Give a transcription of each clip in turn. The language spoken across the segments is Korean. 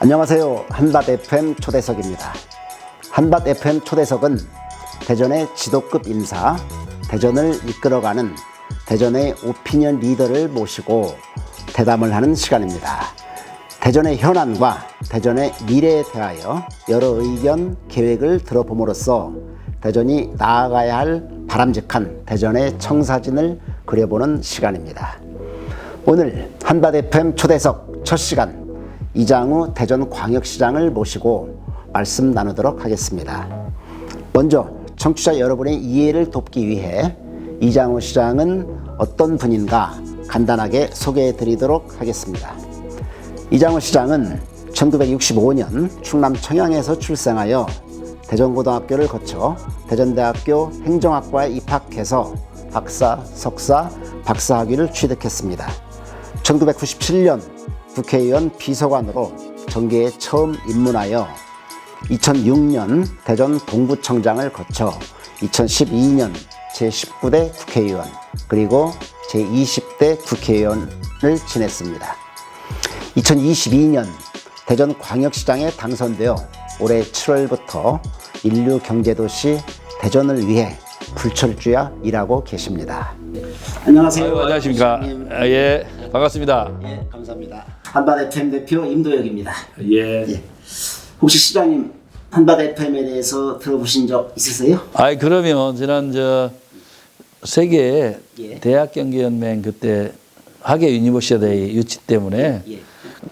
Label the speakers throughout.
Speaker 1: 안녕하세요. 한밭 FM 초대석입니다. 한밭 FM 초대석은 대전의 지도급 인사, 대전을 이끌어가는 대전의 오피니언 리더를 모시고 대담을 하는 시간입니다. 대전의 현안과 대전의 미래에 대하여 여러 의견, 계획을 들어봄으로써 대전이 나아가야 할 바람직한 대전의 청사진을 그려보는 시간입니다. 오늘 한밭 FM 초대석 첫 시간 이장우 대전광역시장을 모시고 말씀 나누도록 하겠습니다. 먼저 청취자 여러분의 이해를 돕기 위해 이장우 시장은 어떤 분인가 간단하게 소개해 드리도록 하겠습니다. 이장우 시장은 1965년 충남 청양에서 출생하여 대전고등학교를 거쳐 대전대학교 행정학과에 입학해서 박사, 석사, 박사학위를 취득했습니다. 1997년 국회의원 비서관으로 정계에 처음 입문하여 2006년 대전 동구청장을 거쳐 2012년 제19대 국회의원 그리고 제20대 국회의원을 지냈습니다. 2022년 대전 광역시장에 당선되어 올해 7월부터 인류 경제도시 대전을 위해 불철주야 일하고 계십니다. 안녕하세요.
Speaker 2: 아유, 안녕하십니까. 아, 예, 반갑습니다.
Speaker 1: 예, 감사합니다. 한밭 FM 대표 임도혁입니다.
Speaker 2: 예.
Speaker 1: 예. 혹시 시장님 한밭 FM에 대해서 들어보신 적 있으세요?
Speaker 2: 아이 그러면 지난 저 세계
Speaker 1: 예.
Speaker 2: 대학 경기 연맹 그때 하계 유니버시아데이 유치 때문에
Speaker 1: 예.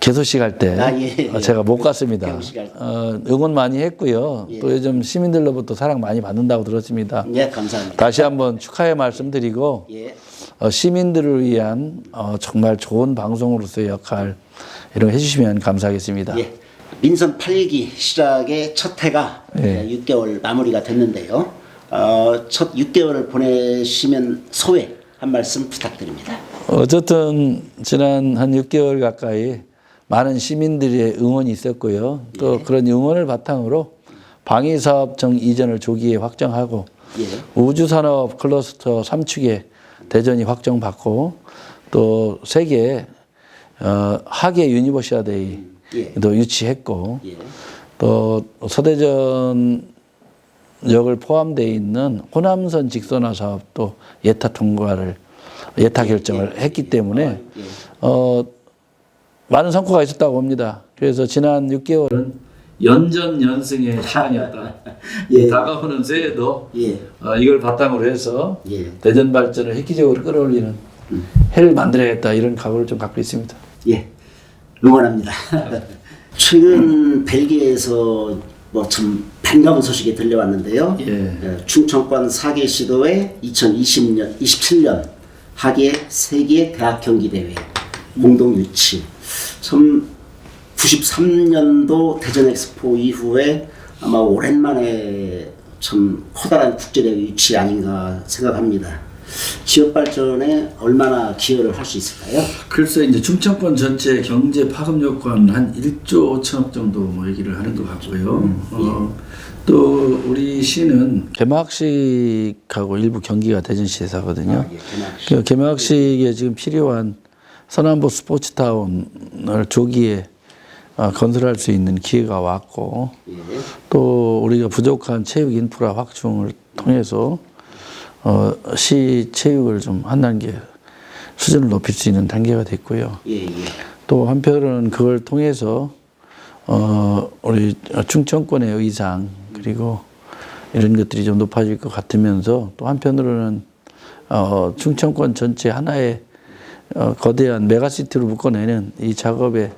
Speaker 2: 개소식 할때
Speaker 1: 아, 예, 예.
Speaker 2: 제가 못 갔습니다. 어, 응원 많이 했고요.
Speaker 1: 예.
Speaker 2: 또 요즘 시민들로부터 사랑 많이 받는다고 들었습니다.
Speaker 1: 예, 감사합니다.
Speaker 2: 다시 한번 축하의 말씀드리고
Speaker 1: 예.
Speaker 2: 어, 시민들을 위한 어, 정말 좋은 방송으로서의 역할 이런 거 해주시면 감사하겠습니다.
Speaker 1: 예. 민선 8기 시작의 첫 해가
Speaker 2: 예.
Speaker 1: 이제 6개월 마무리가 됐는데요. 어, 첫 6개월을 보내시면 소회 한 말씀 부탁드립니다.
Speaker 2: 어쨌든 지난 한 6개월 가까이 많은 시민들의 응원이 있었고요. 또 그런 응원을 바탕으로 방위사업청 이전을 조기에 확정하고
Speaker 1: 예.
Speaker 2: 우주산업 클러스터 3축에 대전이 확정받고 또 세계 어, 하계 유니버시아데이도 유치했고
Speaker 1: 예.
Speaker 2: 또 서대전 역을 포함되어 있는 호남선 직선화 사업도 예타 통과를 예타 결정을 했기 때문에
Speaker 1: 예.
Speaker 2: 어, 많은 성과가 있었다고 봅니다. 그래서 지난 6개월은 연전 연승의 시간이었다.
Speaker 1: 예.
Speaker 2: 다가오는 새해도
Speaker 1: 예.
Speaker 2: 어, 이걸 바탕으로 해서
Speaker 1: 예.
Speaker 2: 대전 발전을 획기적으로 끌어올리는 해를 만들어야겠다 이런 각오를 좀 갖고 있습니다.
Speaker 1: 예. 응원합니다. 최근 벨기에에서 뭐참 반가운 소식이 들려왔는데요.
Speaker 2: 예.
Speaker 1: 충청권 4개 시도의 2020년, 27년 하계 세계 대학 경기 대회 공동 유치. 참 93년도 대전 엑스포 이후에 아마 오랜만에 참 커다란 국제대회 유치 아닌가 생각합니다. 지역 발전에 얼마나 기여를 할 수 있을까요?
Speaker 2: 글쎄 이제 충청권 전체 경제 파급 요건 한 1조 5천억 정도 뭐 얘기를 하는 것 같고요. 어, 또 우리 시는 개막식하고 일부 경기가 대전시에서 하거든요.
Speaker 1: 예, 개막식.
Speaker 2: 그 개막식에 지금 필요한 서남부 스포츠타운을 조기에 어, 건설할 수 있는 기회가 왔고
Speaker 1: 예.
Speaker 2: 또 우리가 부족한 체육 인프라 확충을 통해서 어, 시 체육을 좀 한 단계 수준을 높일 수 있는 단계가 됐고요.
Speaker 1: 예, 예.
Speaker 2: 또 한편으로는 그걸 통해서 어, 우리 충청권의 의상 그리고 이런 것들이 좀 높아질 것 같으면서 또 한편으로는 어, 충청권 전체 하나의 어, 거대한 메가시티로 묶어내는 이 작업에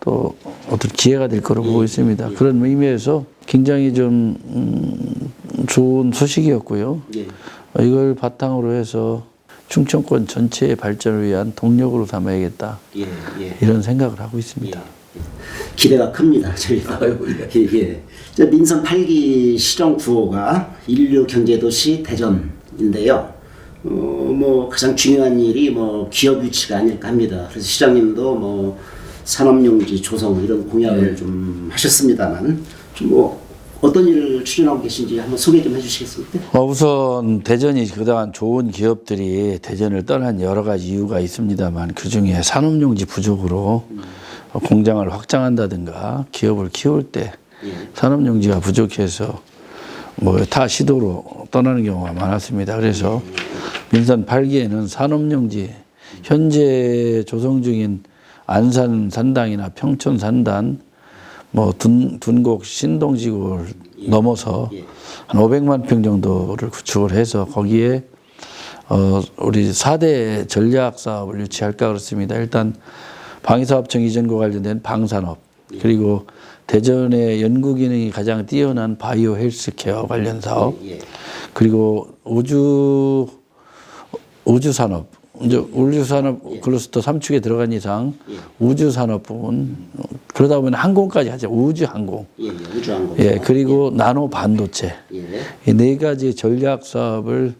Speaker 2: 또 어떤 기회가 될 거로 보고 있습니다. 그런 의미에서 굉장히 좀 음, 좋은 소식이었고요.
Speaker 1: 예.
Speaker 2: 어, 이걸 바탕으로 해서 충청권 전체의 발전을 위한 동력으로 삼아야겠다.
Speaker 1: 예, 예.
Speaker 2: 이런 생각을 하고 있습니다.
Speaker 1: 기대가 큽니다. 저희가. 예, 예. 저 민선 8기 시정 구호가 인류 경제도시 대전인데요. 어, 뭐 가장 중요한 일이 뭐 기업 유치가 아닐까 합니다. 그래서 시장님도 뭐 산업용지 조성 이런 공약을 좀 하셨습니다만 좀 뭐 어떤 일을 추진하고 계신지 한번 소개 좀 해주시겠습니까?
Speaker 2: 어, 우선 대전이 그동안 좋은 기업들이 대전을 떠난 여러 가지 이유가 있습니다만 그 중에 산업용지 부족으로 공장을 확장한다든가 기업을 키울 때 산업용지가 부족해서 뭐 타 시도로 떠나는 경우가 많았습니다. 그래서 민선 8기에는 산업용지 현재 조성 중인 안산 산당이나 평촌 산단 뭐 둔, 둔곡 신동지구를 넘어서 한 500만 평 정도를 구축을 해서 거기에 어, 우리 4대 전략 사업을 유치할까 그렇습니다. 일단 방위사업청 이전과 관련된 방산업 그리고 대전의 연구 기능이 가장 뛰어난 바이오 헬스케어 관련 사업
Speaker 1: 예.
Speaker 2: 그리고 우주 우주 산업 이제 우주 산업 클러스터 3축에 들어간 이상 우주 산업 부분 그러다 보면 항공까지 하죠. 우주 항공.
Speaker 1: 예, 예, 우주항공.
Speaker 2: 예, 그리고 나노 반도체.
Speaker 1: 예.
Speaker 2: 이네 가지 전략 사업을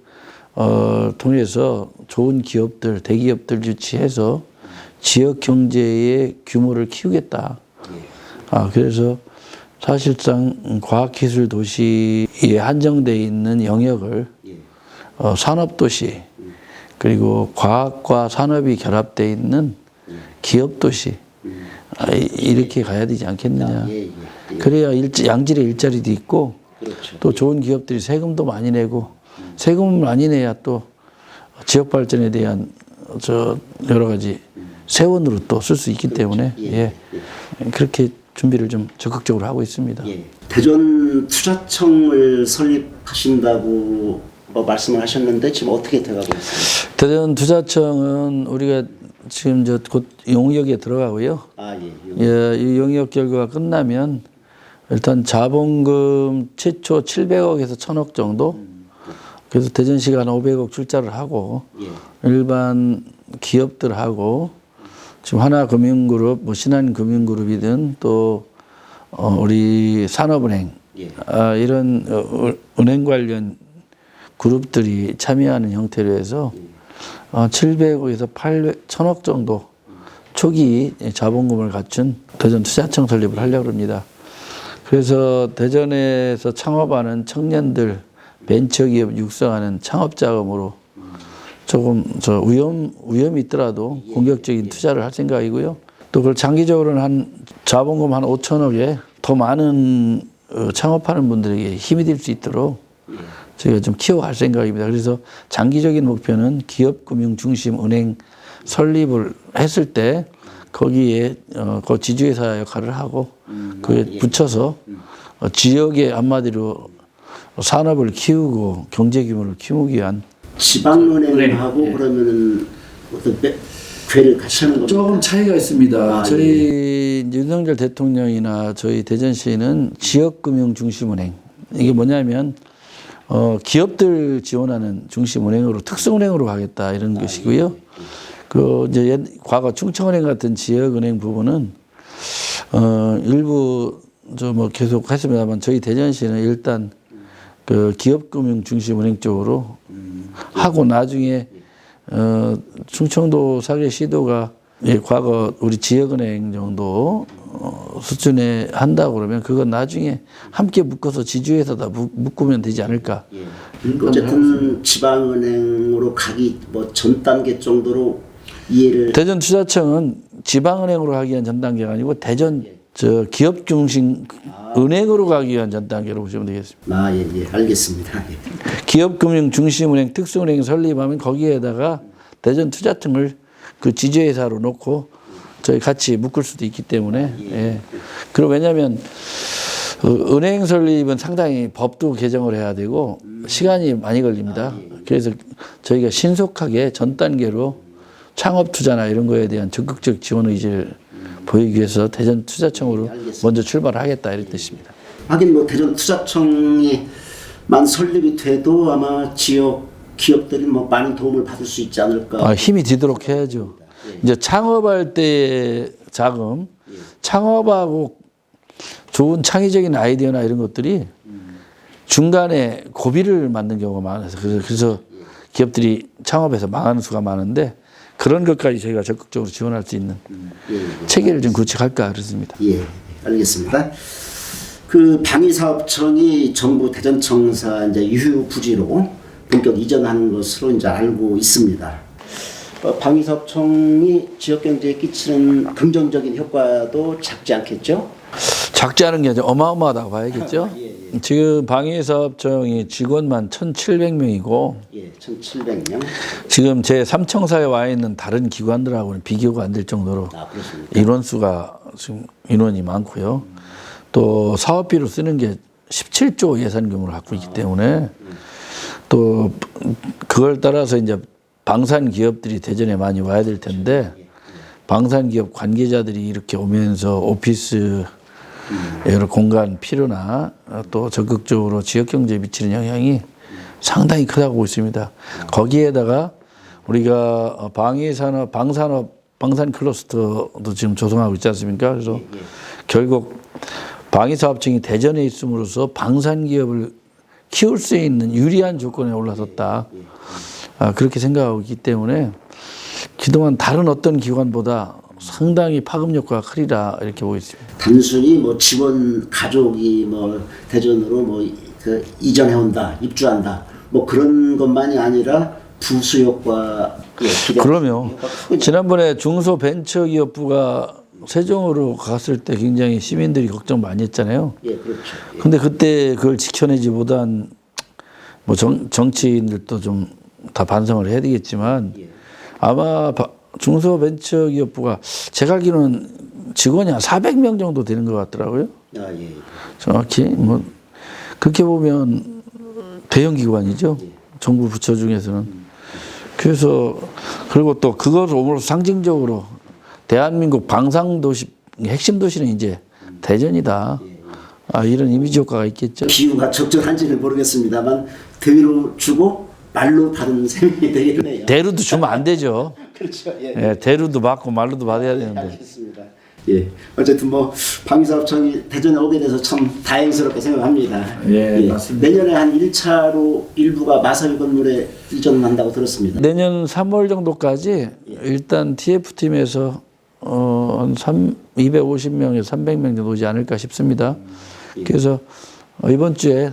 Speaker 2: 어, 통해서 좋은 기업들, 대기업들 유치해서 지역 경제의 규모를 키우겠다. 아, 그래서 사실상 과학기술 도시에 한정돼 있는 영역을
Speaker 1: 예.
Speaker 2: 어, 산업도시 그리고 과학과 산업이 결합돼 있는 기업 도시 아, 이- 이렇게 가야 되지 않겠느냐.
Speaker 1: 예, 예. 예.
Speaker 2: 그래야 일, 양질의 일자리도 있고
Speaker 1: 그렇죠.
Speaker 2: 또 좋은 기업들이 세금도 많이 내고 세금을 많이 내야 또 지역 발전에 대한 저 여러 가지 세원으로 또 쓸 수 있기 때문에 예. 그렇게 준비를 좀 적극적으로 하고 있습니다.
Speaker 1: 예. 대전 투자청을 설립하신다고 뭐 말씀을 하셨는데 지금 어떻게 돼가고 있습니까?
Speaker 2: 대전 투자청은 우리가 지금 저 곧 용역에 들어가고요.
Speaker 1: 아 예. 요-
Speaker 2: 예, 이 용역 결과가 끝나면 일단 자본금 최초 700억에서 1000억 정도. 그래서 대전시가 한 500억 출자를 하고
Speaker 1: 예.
Speaker 2: 일반 기업들하고 지금 하나금융그룹, 뭐 신한금융그룹이든 또 어, 우리 산업은행
Speaker 1: 예.
Speaker 2: 아, 이런 어, 은행 관련 그룹들이 참여하는 형태로 해서 어, 700억에서 800, 1000억 정도 초기 자본금을 갖춘 대전 투자청 설립을 하려고 합니다. 그래서 대전에서 창업하는 청년들 벤처기업 육성하는 창업 자금으로 조금 저 위험 위험이 있더라도 공격적인 투자를 할 생각이고요. 또 그걸 장기적으로는 한 자본금 한 5천억에 더 많은 어, 창업하는 분들에게 힘이 될 수 있도록 저희가 좀 키워갈 생각입니다. 그래서 장기적인 목표는 기업 금융 중심 은행 설립을 했을 때 거기에 어, 그 지주회사 역할을 하고 그에 붙여서 어, 지역의 한마디로 산업을 키우고 경제 규모를 키우기 위한
Speaker 1: 지방은행하고 그러면은 어떤 배- 괴를 같이 하는 겁니까?
Speaker 2: 조금 차이가 있습니다.
Speaker 1: 아,
Speaker 2: 저희 이제 윤석열 대통령이나 저희 대전시는 지역금융 중심은행 이게 뭐냐면 어, 기업들 지원하는 중심은행으로 특성은행으로 가겠다 이런 것이고요. 그 이제 옛, 과거 충청은행 같은 지역은행 부분은 어, 일부 저뭐 계속 했습니다만 저희 대전시는 일단 그 기업금융 중심은행 쪽으로 하고 나중에 어, 충청도 사계 시도가 예, 과거 우리 지역은행 정도 어, 수준에 한다고 그러면 그건 나중에 함께 묶어서 지주에서다 묶- 묶으면 되지 않을까.
Speaker 1: 예. 어쨌든 지방은행으로 가기 뭐 전 단계 정도로 이해를
Speaker 2: 대전 투자청은 지방은행으로 가기 위한 전 단계가 아니고 대전 저 기업 중심 은행으로 가기 위한 전 단계로 보시면 되겠습니다.
Speaker 1: 아, 예, 예, 알겠습니다. 예.
Speaker 2: 기업 금융 중심 은행 특수은행 설립하면 거기에다가 대전 투자청을 그 지주회사로 놓고 저희 같이 묶을 수도 있기 때문에 예. 그리고 왜냐하면 어, 은행 설립은 상당히 법도 개정을 해야 되고 시간이 많이 걸립니다. 그래서 저희가 신속하게 전 단계로 창업 투자나 이런 거에 대한 적극적 지원 의지를 보이기 위해서 대전 투자청으로 먼저 출발하겠다 이런 뜻입니다.
Speaker 1: 하긴 뭐 대전 투자청이 만 설립이 돼도 아마 지역 기업들이 뭐 많은 도움을 받을 수 있지 않을까.
Speaker 2: 아, 힘이 되도록 해야죠. 이제 창업할 때 자금, 창업하고 좋은 창의적인 아이디어나 이런 것들이 중간에 고비를 맞는 경우가 많아서 그래서, 기업들이 창업해서 망하는 수가 많은데 그런 것까지 저희가 적극적으로 지원할 수 있는. 체계를 좀 구축할까 그렇습니다.
Speaker 1: 예, 알겠습니다. 그 방위사업청이 정부 대전청사 이제 유휴 부지로 본격 이전하는 것으로 이제 알고 있습니다. 어, 방위사업청이 지역 경제에 끼치는 긍정적인 효과도 작지 않겠죠?
Speaker 2: 작지 않은 게 아니라 어마어마하다고 봐야겠죠.
Speaker 1: 예,
Speaker 2: 지금 방위사업청이 직원만 1,700명이고
Speaker 1: 예, 1,700명.
Speaker 2: 지금 제 삼청사에 와 있는 다른 기관들하고는 비교가 안 될 정도로
Speaker 1: 아, 그렇습니까?
Speaker 2: 인원 수가 지금 인원이 많고요. 또 사업비로 쓰는 게 17조 예산 규모를 갖고 있기 때문에 또 그걸 따라서 이제 방산 기업들이 대전에 많이 와야 될 텐데 방산 기업 관계자들이 이렇게 오면서 오피스 여러 공간 필요나 또 적극적으로 지역 경제에 미치는 영향이 상당히 크다고 보고 있습니다. 거기에다가 우리가 방위 산업, 방산업, 방산 클러스터도 지금 조성하고 있지 않습니까? 그래서 결국 방위 사업청이 대전에 있음으로써 방산 기업을 키울 수 있는 유리한 조건에 올라섰다. 아, 그렇게 생각하고 있기 때문에 그동안 다른 어떤 기관보다 상당히 파급 효과가 크리라 이렇게 보고 있습니다.
Speaker 1: 단순히 뭐 지원 가족이 뭐 대전으로 뭐 그 이전해 온다, 입주한다, 뭐 그런 것만이 아니라 부수 효과 기대.
Speaker 2: 그러면 지난번에 중소벤처기업부가 세종으로 갔을 때 굉장히 시민들이 걱정 많이 했잖아요.
Speaker 1: 예, 그렇죠. 예.
Speaker 2: 근데 그때 그걸 지켜내지 못한 뭐 정, 정치인들도 좀 다 반성을 해야 되겠지만
Speaker 1: 예.
Speaker 2: 아마 바- 중소벤처기업부가 제가 알기로는 직원이 한 400명 정도 되는 것 같더라고요.
Speaker 1: 아, 예.
Speaker 2: 정확히 뭐 그렇게 보면 대형 기관이죠. 정부 부처 중에서는. 그래서 그리고 또 오므로 상징적으로 대한민국 방상 도시 핵심 도시는 이제 대전이다. 아 이런 이미지 효과가 있겠죠.
Speaker 1: 비유가 적절한지는 모르겠습니다만 대위로 주고 말로 받은 셈이 되겠네요.
Speaker 2: 대루도 주면 안 되죠.
Speaker 1: 그렇죠. 예.
Speaker 2: 예, 대루도 받고 말로도 받아야 되는데.
Speaker 1: 알겠습니다. 예. 어쨌든 뭐 방위사업청이 대전에 오게 돼서 참 다행스럽게 생각합니다.
Speaker 2: 예, 맞습니다.
Speaker 1: 내년에 한 1차로 일부가 마사위 건물에 이전한다고 들었습니다.
Speaker 2: 내년 3월 정도까지 일단 TF팀에서 어, 한 3, 250명에서 300명 정도 오지 않을까 싶습니다. 그래서 어, 이번 주에 어,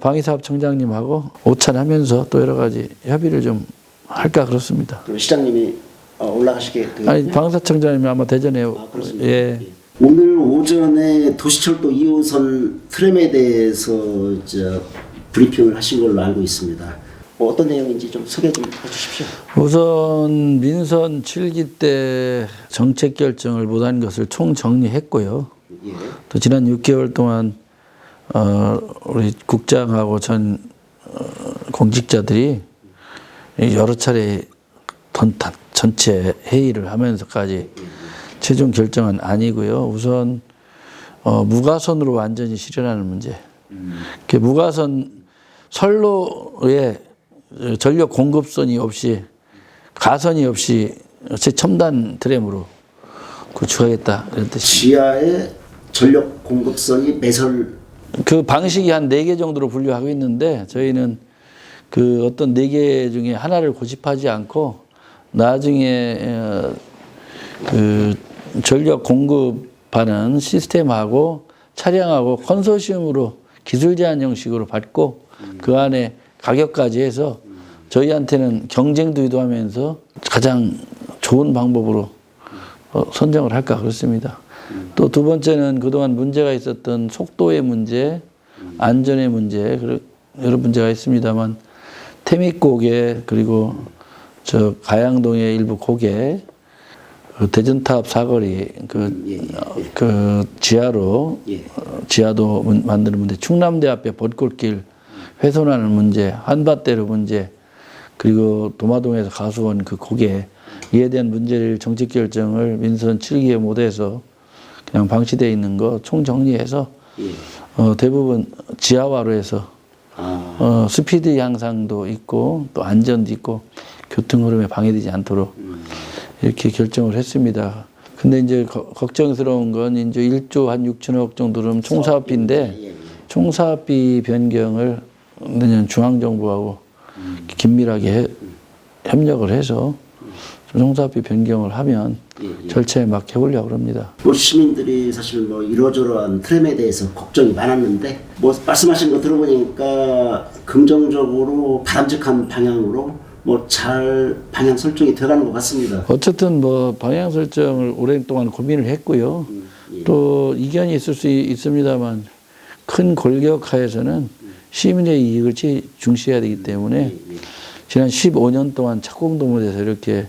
Speaker 2: 방위사업청장님하고 오찬하면서 또 여러 가지 협의를 좀 할까 그렇습니다.
Speaker 1: 그럼 시장님이 어, 올라가시게 그
Speaker 2: 아니 방사청장님이 아마 대전에
Speaker 1: 아, 그렇습니다.
Speaker 2: 예.
Speaker 1: 오늘 오전에 도시철도 2호선 트램에 대해서 저 브리핑을 하신 걸로 알고 있습니다. 뭐 어떤 내용인지 좀 소개 좀 해주십시오.
Speaker 2: 우선 민선 7기 때 정책 결정을 못한 것을 총 정리했고요.
Speaker 1: 예.
Speaker 2: 또 지난 6개월 동안 어, 우리 국장하고 전 어, 공직자들이 여러 차례 전체 회의를 하면서까지 최종 결정은 아니고요. 우선 어, 무가선으로 완전히 실현하는 문제. 그 무가선 선로에 전력 공급선이 없이 가선이 없이 최첨단 트램으로 구축하겠다 이런 뜻입니다.
Speaker 1: 지하에 전력 공급선이 매설
Speaker 2: 그 방식이 한 네 개 정도로 분류하고 있는데 저희는 그 어떤 네 개 중에 하나를 고집하지 않고 나중에 어, 그 전력 공급하는 시스템하고 차량하고 컨소시엄으로 기술 제한 형식으로 받고 그 안에 가격까지 해서 저희한테는 경쟁도 유도하면서 가장 좋은 방법으로 어, 선정을 할까 그렇습니다. 또 두 번째는 그동안 문제가 있었던 속도의 문제, 안전의 문제, 여러 문제가 있습니다만 태믹 고개 그리고 저 가양동의 일부 고개, 그 대전탑 사거리 그, 어, 그 지하로
Speaker 1: 예.
Speaker 2: 어, 지하도 문- 만드는 문제, 충남대 앞에 벚꽃길 훼손하는 문제, 한밭대로 문제, 그리고 도마동에서 가수원 그 고개 이에 대한 문제를 정책 결정을 민선 7기에 못해서 그냥 방치되어 있는 거 총 정리해서
Speaker 1: 예.
Speaker 2: 어, 대부분 지하화로 해서
Speaker 1: 아,
Speaker 2: 어, 스피드 향상도 있고 또 안전도 있고 교통 흐름에 방해되지 않도록 이렇게 결정을 했습니다. 근데 이제 거- 걱정스러운 건 이제 1조 한 6천억 정도 는 총사업비인데
Speaker 1: 예, 예.
Speaker 2: 총사업비 변경을 내년 중앙정부하고 긴밀하게 해- 협력을 해서 총사업비 변경을 하면
Speaker 1: 예,
Speaker 2: 절차에 맞게 해보려고 합니다.
Speaker 1: 뭐 시민들이 사실 뭐 이러저러한 트램에 대해서 걱정이 많았는데 뭐 말씀하신 거 들어보니까 긍정적으로 바람직한 방향으로 뭐 잘 방향 설정이 돼가는 것 같습니다.
Speaker 2: 어쨌든 뭐 방향 설정을 오랫동안 고민을 했고요. 또 이견이 있을 수 있습니다만 큰 골격 하에서는 시민의 이익을 중시해야 되기 때문에 지난 15년 동안 착공동물에서 이렇게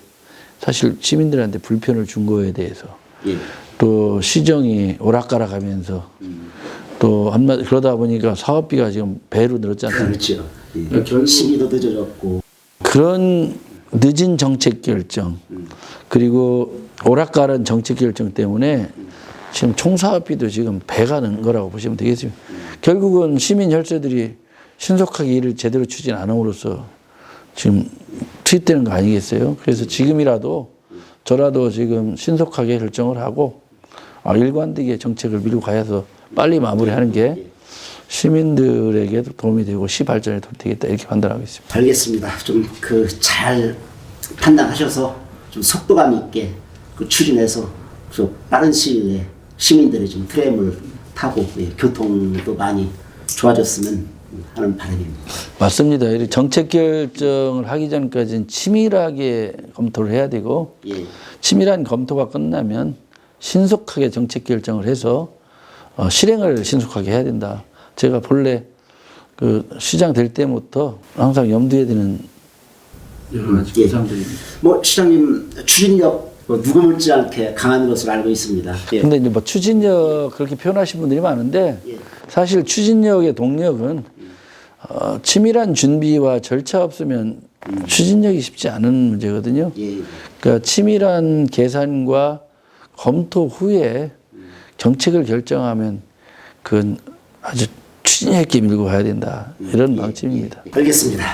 Speaker 2: 사실 시민들한테 불편을 준 거에 대해서
Speaker 1: 예.
Speaker 2: 또 시정이 오락가락하면서 또 한마 그러다 보니까 사업비가 지금 배로 늘었지 않습니까?
Speaker 1: 그렇죠. 예. 심의도 늦어졌고
Speaker 2: 그런 늦은 정책 결정 그리고 오락가른 정책 결정 때문에 지금 총사업비도 지금 배가 는 거라고 보시면 되겠습니다. 결국은 시민 혈세들이 신속하게 일을 제대로 추진 안 함으로써 지금 투입되는 거 아니겠어요? 그래서 지금이라도 저라도 지금 신속하게 결정을 하고 아, 일관되게 정책을 밀고 가서 빨리 마무리하는 게 시민들에게도 도움이 되고 시 발전에 도움이 되겠다 이렇게 판단하고 있습니다.
Speaker 1: 알겠습니다. 좀 그 잘 판단하셔서 좀 속도감 있게 그 추진해서 좀 빠른 시일에 시민들이 좀 트램을 타고 예, 교통도 많이 좋아졌으면 하는 바람입니다.
Speaker 2: 맞습니다. 이 정책 결정을 하기 전까지는 치밀하게 검토를 해야 되고
Speaker 1: 예.
Speaker 2: 치밀한 검토가 끝나면 신속하게 정책 결정을 해서 어, 실행을 신속하게 해야 된다. 제가 본래 그 시장 될 때부터 항상 염두에 두는 여러 가지
Speaker 1: 예. 뭐 시장님 추진력 뭐 누구 못지 않게 강한 것으로 알고 있습니다. 예.
Speaker 2: 근데 이제 뭐 추진력 그렇게 표현하신 분들이 많은데
Speaker 1: 예.
Speaker 2: 사실 추진력의 동력은 어, 치밀한 준비와 절차 없으면 추진력이 쉽지 않은 문제거든요.
Speaker 1: 예.
Speaker 2: 그러니까 치밀한 계산과 검토 후에 정책을 결정하면 그건 아주 추진력 있게 밀고 가야 된다. 이런 방침입니다.
Speaker 1: 알겠습니다.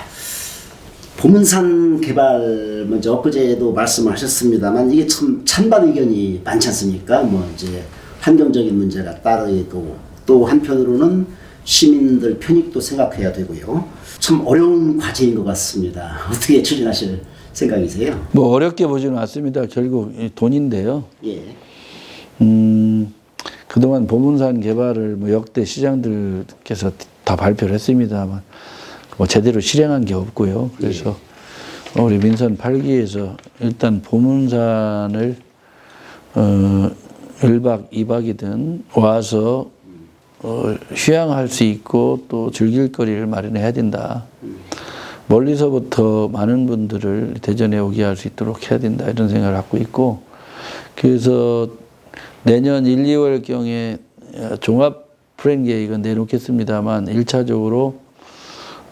Speaker 1: 보문산 개발 먼저 엊그제도 말씀하셨습니다만 이게 참 찬반 의견이 많지 않습니까? 뭐 이제 환경적인 문제가 따르고 또 한편으로는 시민들 편익도 생각해야 되고요. 참 어려운 과제인 것 같습니다. 어떻게 추진하실 생각이세요?
Speaker 2: 뭐 어렵게 보지는 않습니다. 결국 이 돈인데요.
Speaker 1: 예.
Speaker 2: 음, 그동안 보문산 개발을 뭐 역대 시장들께서 다 발표를 했습니다만 뭐 제대로 실행한 게 없고요. 그래서 우리 민선 8기에서 일단 보문산을 어 1박 2박이든 와서 어, 휴양할 수 있고 또 즐길 거리를 마련해야 된다. 멀리서부터 많은 분들을 대전에 오게 할 수 있도록 해야 된다. 이런 생각을 갖고 있고 그래서 내년 1, 2월 경에 종합 플랜 계획은 내놓겠습니다만 1차적으로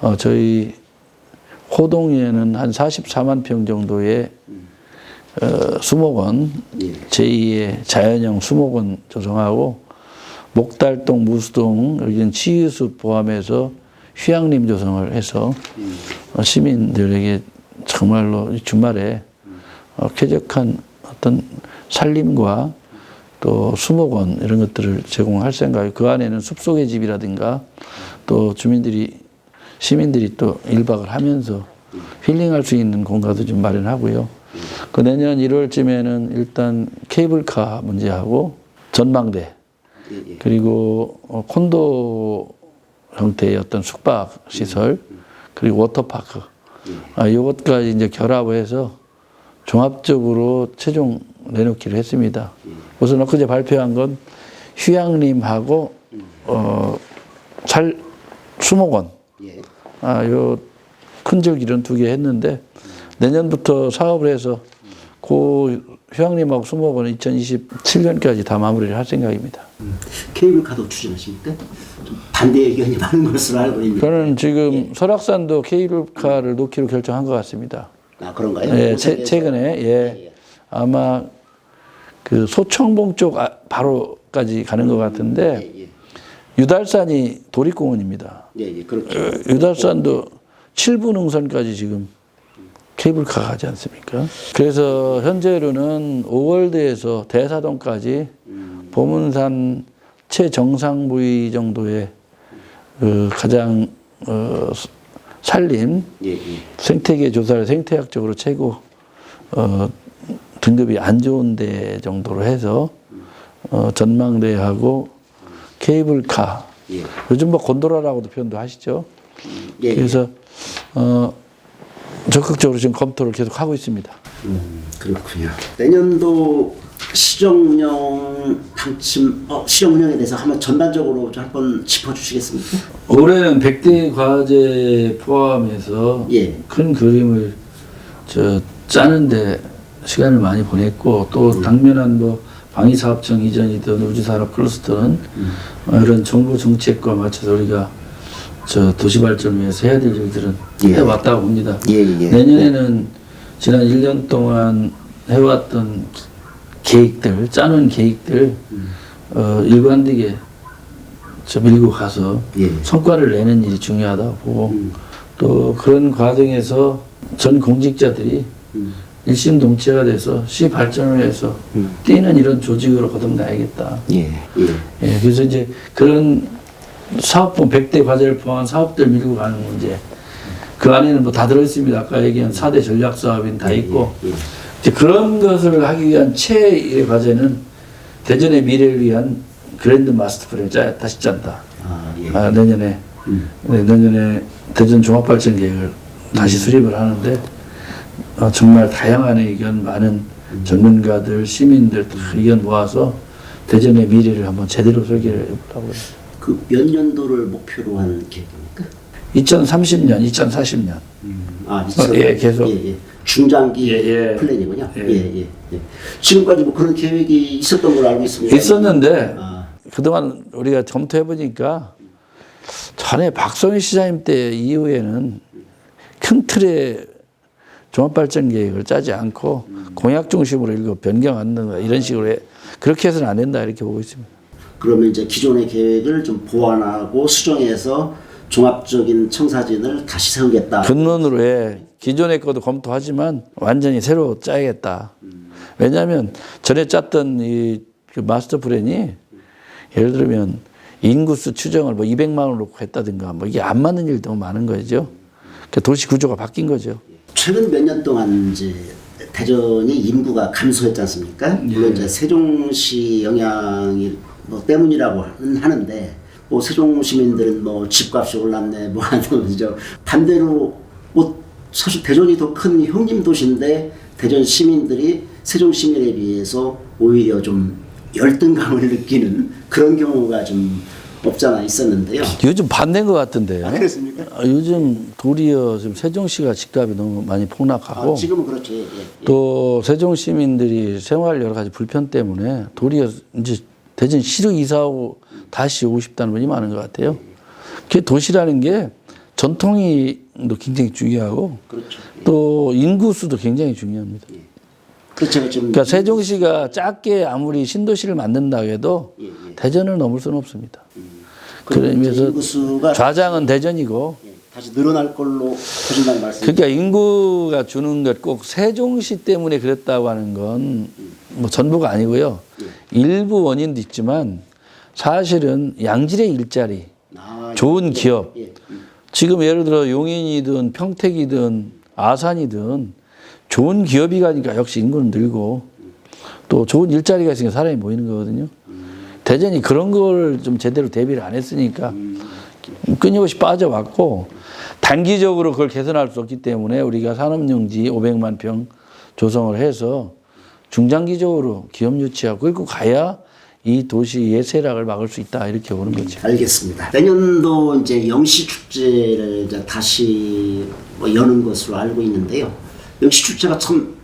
Speaker 2: 어, 저희 호동에는 한 44만 평 정도의 어, 수목원,
Speaker 1: 예.
Speaker 2: 제2의 자연형 수목원 조성하고 목달동, 무수동, 여기는 치유숲 포함해서 휴양림 조성을 해서 어, 시민들에게 정말로 이 주말에 어, 쾌적한 어떤 살림과 또 수목원 이런 것들을 제공할 생각이고 그 안에는 숲속의 집이라든가 또 주민들이 시민들이 또 일박을 하면서 힐링할 수 있는 공간도 좀 마련하고요. 그 내년 1월쯤에는 일단 케이블카 문제하고 전망대
Speaker 1: 예, 예.
Speaker 2: 그리고 어, 콘도 형태의 어떤 숙박 시설 그리고 워터파크. 아, 이것까지 이제 결합해서 종합적으로 최종 내놓기로 했습니다. 우선 엊그제 발표한 건 휴양림하고 어, 살 수목원
Speaker 1: 예.
Speaker 2: 아, 요 큰절 이런 두 개 했는데 내년부터 사업을 해서 그 휴양림하고 수목원은 2027년까지 다 마무리를 할 생각입니다.
Speaker 1: 케이블카도 추진하십니까? 좀 반대 의견이 많은 것으로 알고 있는데.
Speaker 2: 저는 지금 설악산도 케이블카를 놓기로 결정한 것 같습니다.
Speaker 1: 아 그런가요?
Speaker 2: 예? 최, 최근에 예, 아마 그 소청봉 쪽 아- 바로까지 가는 것 같은데
Speaker 1: 예, 예.
Speaker 2: 유달산이 도립공원입니다.
Speaker 1: 예, 예, 그렇죠.
Speaker 2: 어, 유달산도 칠부 능선까지 지금 케이블카 가지 않습니까? 그래서 현재로는 오월드에서 대사동까지 보문산 최정상 부위 정도의 그 가장 어, 산림
Speaker 1: 예, 예.
Speaker 2: 생태계 조사를 생태학적으로 최고 어, 등급이 안 좋은 데 정도로 해서 어, 전망대하고 케이블카
Speaker 1: 예.
Speaker 2: 요즘 뭐 곤도라라고도 표현도 하시죠.
Speaker 1: 예,
Speaker 2: 그래서 어, 적극적으로 지금 검토를 계속 하고 있습니다.
Speaker 1: 음, 그렇군요. 내년도 시정 운영 방침, 어, 시정 운영에 대해서 한번 전반적으로 좀 한번 짚어 주시겠습니까?
Speaker 2: 올해는 100대 과제 포함해서
Speaker 1: 예.
Speaker 2: 큰 그림을 저 짜는데 시간을 많이 보냈고 또 당면한 뭐 방위사업청 이전이든 우주산업 클러스터는 어, 이런 정부 정책과 맞춰서 우리가 저 도시 발전을 위해서 해야 될 일들은
Speaker 1: 예.
Speaker 2: 해왔다고 봅니다.
Speaker 1: 예, 예.
Speaker 2: 내년에는 지난 1년 동안 해왔던 계획들, 짜놓은 계획들 어, 일관되게 저 밀고 가서
Speaker 1: 예.
Speaker 2: 성과를 내는 일이 중요하다고 보고 또 그런 과정에서 전 공직자들이 일심동체가 돼서 시 발전을 위해서 뛰는 이런 조직으로 거듭나야겠다.
Speaker 1: 예, 예.
Speaker 2: 예, 그래서 이제 그런 사업분 100대 과제를 포함한 사업들 밀고 가는 문제. 그 안에는 뭐 다 들어있습니다. 아까 얘기한 4대 전략 사업인 다 있고.
Speaker 1: 예.
Speaker 2: 이제 그런 것을 하기 위한 최의 과제는 대전의 미래를 위한 그랜드 마스터 플랜을 짜, 다시 짠다.
Speaker 1: 아, 예.
Speaker 2: 아, 내년에
Speaker 1: 음.
Speaker 2: 네, 내년에 대전 종합발전 계획을 다시 수립을 하는데 어, 정말 다양한 의견 많은 전문가들 시민들 다 의견 모아서 대전의 미래를 한번 제대로 설계를 해보려고 그래요.
Speaker 1: 그 몇 년도를 목표로 한 계획입니까?
Speaker 2: 2030년, 2040년.
Speaker 1: 아,
Speaker 2: 어, 예, 계속.
Speaker 1: 예, 예. 중장기
Speaker 2: 예, 예.
Speaker 1: 플랜이군요. 예,
Speaker 2: 예.
Speaker 1: 예, 예. 지금까지 뭐 그런 계획이 있었던 걸로 알고 있습니다.
Speaker 2: 있었는데
Speaker 1: 아,
Speaker 2: 그동안 우리가 검토해 보니까 전에 박성희 시장님 때 이후에는 큰 틀의 종합발전 계획을 짜지 않고 공약 중심으로 이거 변경한다 이런 식으로 해. 그렇게 해서는 안 된다 이렇게 보고 있습니다.
Speaker 1: 그러면 이제 기존의 계획을 좀 보완하고 수정해서 종합적인 청사진을 다시 세우겠다.
Speaker 2: 근원으로 해. 기존의 것도 검토하지만 완전히 새로 짜야겠다. 왜냐하면 전에 짰던 이그 마스터 플랜이 예를 들면 인구수 추정을 뭐 200만 원을 놓고 했다든가 뭐 이게 안 맞는 일이 너무 많은 거죠. 그러니까 도시 구조가 바뀐 거죠.
Speaker 1: 최근 몇 년 동안 이제 대전이 인구가 감소했지 않습니까? 물론 이제 세종시 영향이 뭐 때문이라고 하는데 뭐 세종 시민들은 뭐 집값이 올랐네 뭐 하는 저 반대로 뭐 사실 대전이 더 큰 형님 도시인데 대전 시민들이 세종 시민에 비해서 오히려 좀 열등감을 느끼는 그런 경우가 좀 없잖아 있었는데요.
Speaker 2: 요즘 반대인 것 같은데요.
Speaker 1: 아, 그렇습니까?
Speaker 2: 아, 요즘 도리어 지금 세종시가 집값이 너무 많이 폭락하고
Speaker 1: 아, 지금은 그렇죠. 예, 예.
Speaker 2: 또 세종 시민들이 생활 여러 가지 불편 때문에 도리어 이제 대전 시로 이사하고 다시 오고 싶다는 분이 많은 것 같아요. 그 도시라는 게 전통이 또 굉장히 중요하고
Speaker 1: 그렇죠.
Speaker 2: 또 인구수도 굉장히 중요합니다.
Speaker 1: 그렇죠. 좀
Speaker 2: 그러니까 세종시가 작게 아무리 신도시를 만든다 해도
Speaker 1: 예, 예.
Speaker 2: 대전을 넘을 수는 없습니다.
Speaker 1: 이제
Speaker 2: 의미에서
Speaker 1: 인구수가
Speaker 2: 좌장은 대전이고
Speaker 1: 예, 다시 늘어날 걸로 보신다는 말씀.
Speaker 2: 그러니까 인구가 주는 것 꼭 세종시 때문에 그랬다고 하는 건 뭐 전부가 아니고요. 일부 원인도 있지만 사실은 양질의 일자리,
Speaker 1: 아,
Speaker 2: 좋은 기업.
Speaker 1: 예.
Speaker 2: 지금 예를 들어 용인이든 평택이든 아산이든 좋은 기업이 가니까 역시 인구는 늘고 또 좋은 일자리가 있으니까 사람이 모이는 거거든요. 대전이 그런 걸 좀 제대로 대비를 안 했으니까 끊임없이 빠져왔고 단기적으로 그걸 개선할 수 없기 때문에 우리가 산업용지 500만 평 조성을 해서 중장기적으로 기업 유치하고 끌고 가야 이 도시의 쇠락을 막을 수 있다 이렇게 보는 거죠.
Speaker 1: 알겠습니다. 내년도 이제 영시 축제를 이제 다시 뭐 여는 것으로 알고 있는데요. 영시 축제가 참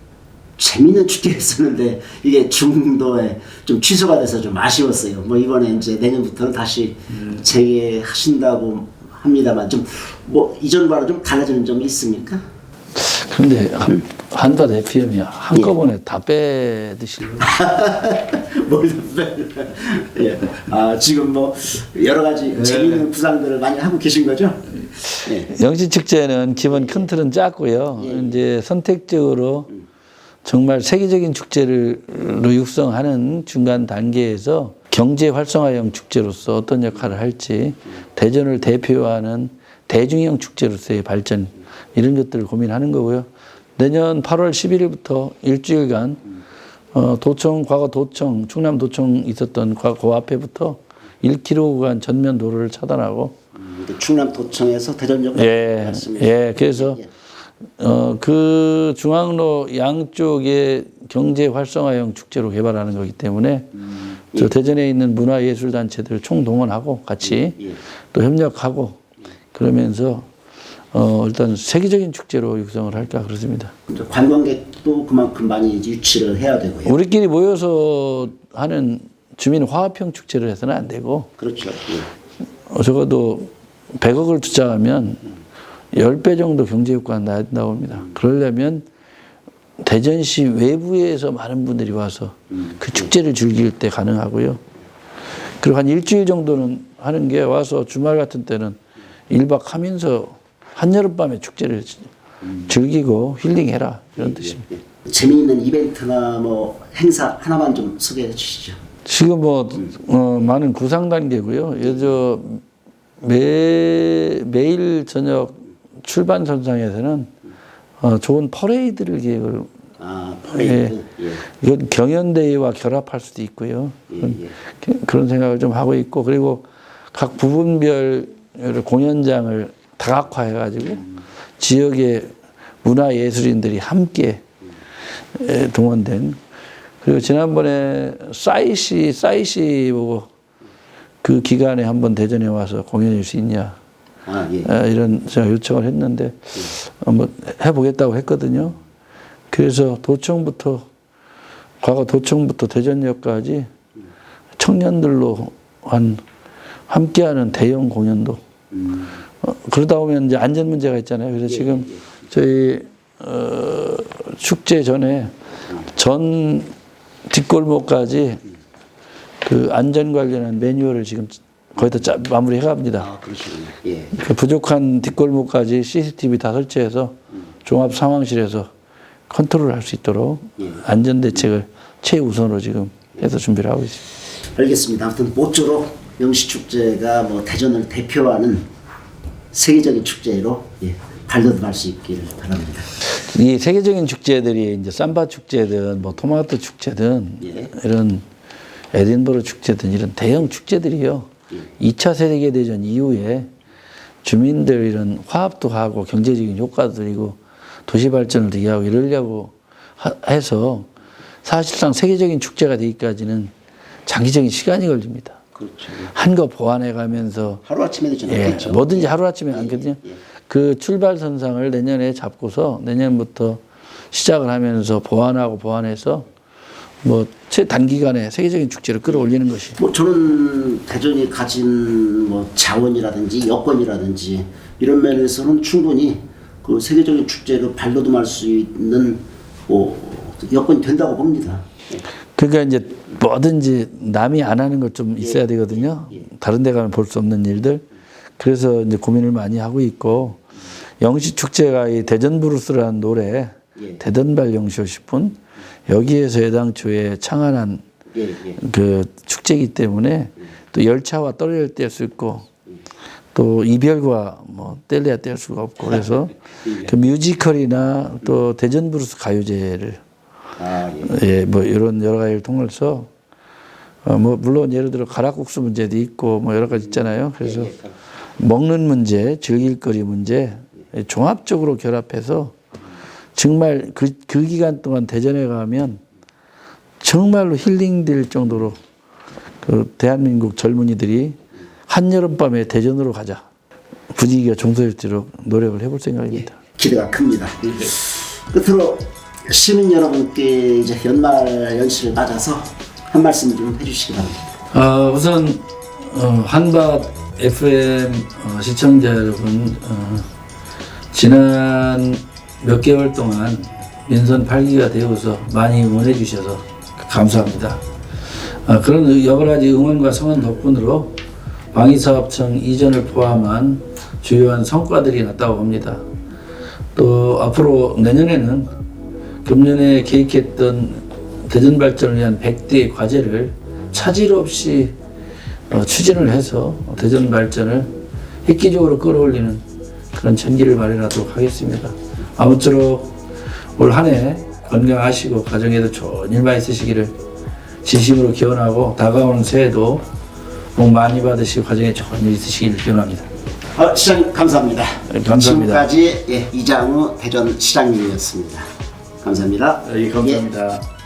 Speaker 1: 재미있는 축제였었는데 이게 중도에 좀 취소가 돼서 좀 아쉬웠어요. 뭐 이번에 이제 내년부터는 다시 재개하신다고 합니다만 좀 뭐 이전과는 좀 달라지는 점이 있습니까?
Speaker 2: 그런데 한- 한다 대표님이 한꺼번에 다 빼드시려고
Speaker 1: 뭘 예. 아 지금 뭐 여러 가지 재미있는 구상들을 많이 하고 계신 거죠? 예.
Speaker 2: 영시 축제는 기본 큰 틀은 작고요. 이제 선택적으로 정말 세계적인 축제를 육성하는 중간 단계에서 경제 활성화형 축제로서 어떤 역할을 할지 대전을 대표하는 대중형 축제로서의 발전 이런 것들을 고민하는 거고요. 내년 8월 11일부터 일주일간 어, 도청 과거 도청 충남 도청 있었던 과- 그 앞에부터 1km 구간 전면 도로를 차단하고
Speaker 1: 충남 도청에서 대전역으로
Speaker 2: 예. 예. 그래서 어, 그 중앙로 양쪽에 경제 활성화형 축제로 개발하는 거기 때문에 저 대전에 있는 문화예술 단체들 총동원하고 같이
Speaker 1: 예.
Speaker 2: 또 협력하고 그러면서 어, 일단 세계적인 축제로 육성을 할까 그렇습니다.
Speaker 1: 관광객도 그만큼 많이 유치를 해야 되고요.
Speaker 2: 우리끼리 모여서 하는 주민 화합형 축제를 해서는 안 되고
Speaker 1: 그렇죠. 예.
Speaker 2: 어, 적어도 100억을 투자하면 10배 정도 경제 효과가 나- 나옵니다. 그러려면 대전시 외부에서 많은 분들이 와서 그 축제를 즐길 때 가능하고요. 그리고 한 일주일 정도는 하는 게 와서 주말 같은 때는 1박 하면서 한여름밤에 축제를 즐기고 힐링해라 이런 뜻입니다.
Speaker 1: 예. 재미있는 이벤트나 뭐 행사 하나만 좀 소개해 주시죠.
Speaker 2: 지금 뭐 어, 많은 구상 단계고요. 여저 매 매일 저녁 출발 전상에서는 어, 좋은 퍼레이드를 계획을
Speaker 1: 아 퍼레이드. 예.
Speaker 2: 이건 경연대회와 결합할 수도 있고요.
Speaker 1: 예,
Speaker 2: 그런,
Speaker 1: 예.
Speaker 2: 그런 생각을 좀 하고 있고 그리고 각 부분별 공연장을 다각화해 가지고 지역의 문화 예술인들이 함께 에, 동원된 그리고 지난번에 싸이시 싸이시 보고 그 기간에 한번 대전에 와서 공연할 수 있냐
Speaker 1: 아 예.
Speaker 2: 에, 이런 제가 요청을 했는데 한번 해보겠다고 했거든요. 그래서 도청부터 과거 도청부터 대전역까지 청년들로 한 함께하는 대형 공연도
Speaker 1: 음.
Speaker 2: 어, 그러다 보면 이제 안전 문제가 있잖아요. 그래서 지금 저희 어, 축제 전에 전 뒷골목까지 그 안전 관련한 매뉴얼을 지금 거의 다 짜- 마무리해 갑니다.
Speaker 1: 아 그러시군요. 예.
Speaker 2: 그 부족한 뒷골목까지 CCTV 다 설치해서 종합 상황실에서 컨트롤 할 수 있도록
Speaker 1: 예.
Speaker 2: 안전 대책을 최우선으로 지금 해서 준비를 하고 있습니다.
Speaker 1: 알겠습니다. 아무튼 모쪼록 영시축제가 뭐 대전을 대표하는 세계적인 축제로 예, 발돋움할 수 있기를 바랍니다.
Speaker 2: 이 세계적인 축제들이 이제 삼바 축제든 뭐 토마토 축제든
Speaker 1: 예.
Speaker 2: 이런 에딘버러 축제든 이런 대형 축제들이요. 이 2차 세계 대전 이후에 주민들 이런 화합도 하고 경제적인 효과도 드리고 도시 발전을 되게 하고 이러려고 하- 해서 사실상 세계적인 축제가 되기까지는 장기적인 시간이 걸립니다.
Speaker 1: 그렇죠.
Speaker 2: 한 거 보완해 가면서
Speaker 1: 하루 아침에 되지
Speaker 2: 예,
Speaker 1: 않겠죠.
Speaker 2: 뭐든지 하루아침에 않거든요. 그 출발선상을 내년에 잡고서 내년부터 시작을 하면서 보완하고 보완해서 뭐 최단기간에 세계적인 축제를 끌어올리는 것이
Speaker 1: 뭐 저는 대전이 가진 뭐 자원이라든지 여건이라든지 이런 면에서는 충분히 그 세계적인 축제를 발돋움할 수 있는 뭐 여건이 된다고 봅니다. 예.
Speaker 2: 그러니까 이제 뭐든지 남이 안 하는 것 좀 있어야 되거든요. 다른 데 가면 볼 수 없는 일들. 그래서 이제 고민을 많이 하고 있고 영시 축제가 이 대전 브루스라는 노래
Speaker 1: 예.
Speaker 2: 대전발 영시 50분 여기에서 애당초에 창안한
Speaker 1: 예, 예.
Speaker 2: 그 축제이기 때문에 또 열차와 떨어질 뗄 수 있고 또 이별과 뭐 뗄래야 뗄 수가 없고 그래서 그 뮤지컬이나 또 대전 브루스 가요제를
Speaker 1: 아, 예.
Speaker 2: 예, 뭐 이런 여러 가지를 통해서 어, 뭐 물론 예를 들어 가락국수 문제도 있고 뭐 여러 가지 있잖아요. 그래서 먹는 문제, 즐길거리 문제 종합적으로 결합해서 정말 그, 그 기간 동안 대전에 가면 정말로 힐링될 정도로 그 대한민국 젊은이들이 한여름밤에 대전으로 가자 분위기가 종소일수록 노력을 해볼 생각입니다.
Speaker 1: 기대가 큽니다. 끝으로 시민 여러분께 이제 연말 연시를 맞아서 한 말씀 좀 해주시기 바랍니다.
Speaker 2: 어, 우선 어, 한밭 FM 어, 시청자 여러분 어, 지난 몇 개월 동안 민선 8기가 되어서 많이 응원해 주셔서 감사합니다. 어, 그런 여러 가지 응원과 성원 덕분으로 방위사업청 이전을 포함한 주요한 성과들이 났다고 봅니다. 또 앞으로 내년에는 금년에 계획했던 대전 발전을 위한 100대 과제를 차질 없이 어, 추진을 해서 대전 발전을 획기적으로 끌어올리는 그런 전기를 마련하도록 하겠습니다. 아무쪼록 올 한 해 건강하시고 가정에도 좋은 일만 있으시기를 진심으로 기원하고 다가오는 새해도 복 많이 받으시고 가정에 좋은 일 있으시기를 기원합니다.
Speaker 1: 어, 시장님 감사합니다.
Speaker 2: 네, 감사합니다.
Speaker 1: 지금까지 예, 이장우 대전 시장님이었습니다. 감사합니다.
Speaker 2: 예, 감사합니다.